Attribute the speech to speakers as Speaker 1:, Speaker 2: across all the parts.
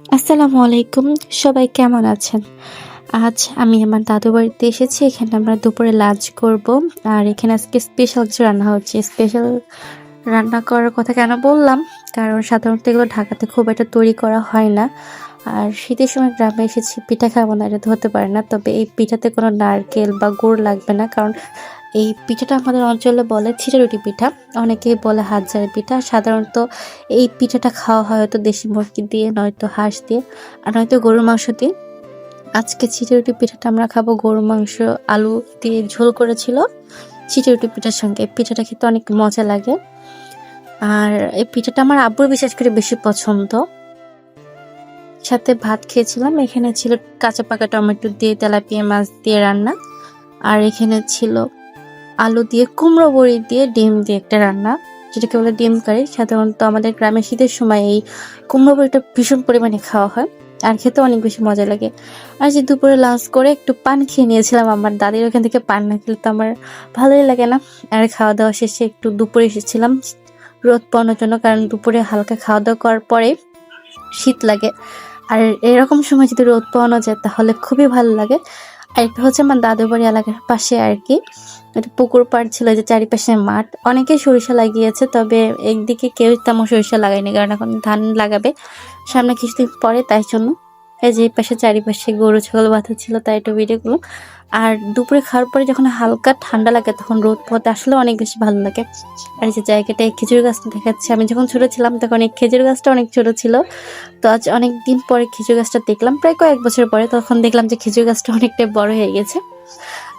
Speaker 1: আসসালামু আলাইকুম, সবাই কেমন আছেন? আজ আমি আমার দাদু বাড়িতে এসেছি, এখানে আমরা দুপুরে লাঞ্চ করব। আর এখানে আজকে স্পেশাল কিছু রান্না হচ্ছে। স্পেশাল রান্না করার কথা কেন বললাম? কারণ সাধারণত এগুলো ঢাকাতে খুব একটা তৈরি করা হয় না। আর শীতের সময় গ্রামে এসেছি, পিঠা খাব না, এটা তো হতে পারে না। তবে এই পিঠাতে কোনো নারকেল বা গুড় লাগবে না, কারণ এই পিঠাটা আমাদের অঞ্চলে বলে ছিটারুটি পিঠা। অনেকেই বলে হাতজারি পিঠা। সাধারণত এই পিঠাটা খাওয়া হয় হয়তো দেশি মুরগি দিয়ে, নয়তো হাঁস দিয়ে, আর নয়তো গরুর মাংস দিয়ে। আজকে চিটিরুটি পিঠাটা আমরা খাব গরুর মাংস, আলু দিয়ে ঝোল করেছিল। চিটিরুটি পিঠার সঙ্গে। পিঠাটা খেতে অনেক মজা লাগে। আর এই পিঠাটা আমার আব্বুর বিশেষ করে বেশি পছন্দ। সাথে ভাত খেয়েছিলাম। এখানে ছিল কাঁচা পাকা টমেটো দিয়ে, তেলাপিয়া মাছ দিয়ে রান্না। আর এখানে ছিল আলু দিয়ে কুমড়ো বড়ি দিয়ে ডিম দিয়ে একটা রান্না, যেটাকে বলে ডিম কারি। সাধারণত আমাদের গ্রামে শীতের সময় এই কুমড়ো বড়িটা ভীষণ পরিমাণে খাওয়া হয় আর খেতে অনেক বেশি মজা লাগে। আর যে দুপুরে লাঞ্চ করে একটু পান খেয়ে নিয়েছিলাম। আমার দাদির ওখান থেকে পান না খেলে তো আমার ভালোই লাগে না। আর খাওয়া দাওয়া শেষে একটু দুপুরে এসেছিলাম রোদ পাওয়ানোর জন্য, কারণ দুপুরে হালকা খাওয়া দাওয়া করার পরে শীত লাগে। আর এরকম সময় যদি রোদ পাওয়ানো যায়, তাহলে খুবই ভালো লাগে। আর এটা হচ্ছে আমার দাদু বাড়ি এলাকার পাশে আর কি। একটা পুকুর পাড় ছিল যে চারিপাশে মাঠ। অনেকে সরিষা লাগিয়েছে, তবে একদিকে কেউ তেমন সরিষা লাগায়নি, কারণ এখন ধান লাগাবে। সামনে কিছুদিন পরে, তাই জন্য। যে পাশে চারিপাশে গরু, ছাগল বাঁধা ছিল তাই একটু ভিডিওগুলো আর দুপুরে খাওয়ার পরে যখন হালকা ঠান্ডা লাগে তখন রোদ পথে আসলে অনেক বেশি ভালো লাগে। আর এই যে জায়গাটা এই খেজুর গাছটা দেখাচ্ছে। আমি যখন ছোট ছিলাম তখন এই খেজুর গাছটা অনেক ছোট ছিল। তো আজ অনেক দিন পরে খেজুর গাছটা দেখলাম, প্রায় কয়েক বছর পরে তখন দেখলাম যে খেজুর গাছটা অনেকটাই বড় হয়ে গেছে।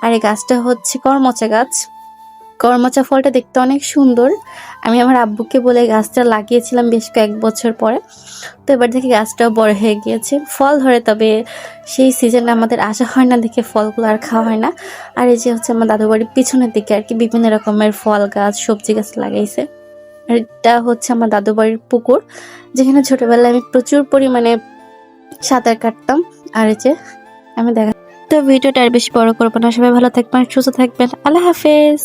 Speaker 1: আর এই গাছটা হচ্ছে করমচা গাছ। করমচা ফলটা দেখতে অনেক সুন্দর। আমি আমার আব্বুকে বলে গাছটা লাগিয়েছিলাম বেশ কয়েক বছর পরে। তো এবার দেখি গাছটাও বড় হয়ে গিয়েছে। ফল ধরে, তবে সেই সিজনে আমাদের আসা হয় না দেখে ফলগুলো আর খাওয়া হয় না। আর এই যে হচ্ছে আমার দাদু বাড়ির পিছনের দিকে আর কি বিভিন্ন রকমের ফল গাছ, সবজি গাছ লাগাইছে। আর এটা হচ্ছে আমার দাদু বাড়ির পুকুর, যেখানে ছোটবেলায় আমি প্রচুর পরিমাণে সাঁতার কাটতাম। আর এই যে আমি দেখা তো ভিডিওটা আর বেশি বড় করব না। সবাই ভালো থাকবেন, সুস্থ থাকবেন। আল্লাহ হাফেজ।